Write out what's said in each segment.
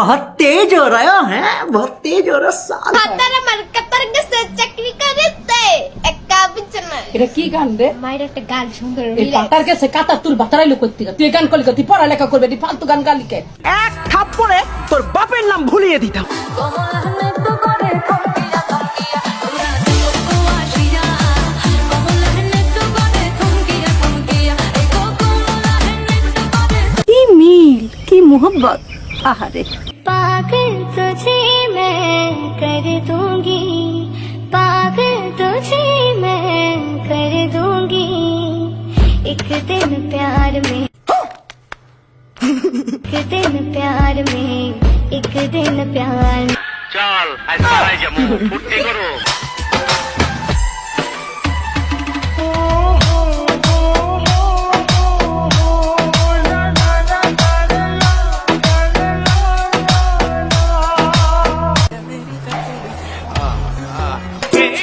बहुत तेज हो रहा है बहुत तेज हो रहा साल হাতারা মার্কাতার কাছে চাকরি করতে একটা বিছানা এটা কি গান রে মায়ের একটা গান সুন্দর এই পাতার কাছে কাতা তুল বাতারাইলো করতে তুই এই গান করলি তুই পড়ালেখা করবে তুই ফালতু গান গালি কে এক থাপ্পড়ে তোর বাপের নাম ভুলিয়ে দিতাম কি মিল কি মোহব্বত আহারে पागल तुझे मैं कर दूँगी, पागल तुझे मैं कर दूँगी। एक दिन प्यार में, एक दिन प्यार में, एक दिन प्यार में।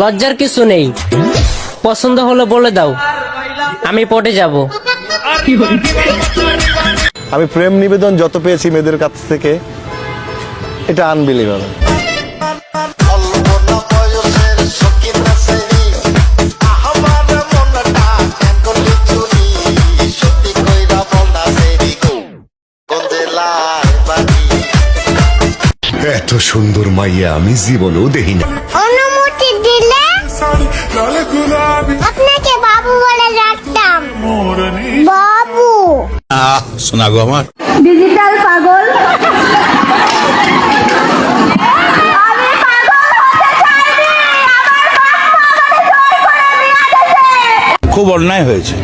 লজ্জার কিছু নেই। পছন্দ হলে বলে দাও। আমি পটে যাব। আমি প্রেম নিবেদন যত পেয়েছি মেয়েদের কাছ থেকে এটা আনবিলিভেবল এত সুন্দর মাইয়া আমি জীবনেও দেখি না অনুমতি দিলে? আপনাকে বাবু বলে ডাকতাম। বাবু। শোনা গো আমার। ডিজিটাল পাগল। খুব অন্যায় হয়েছে।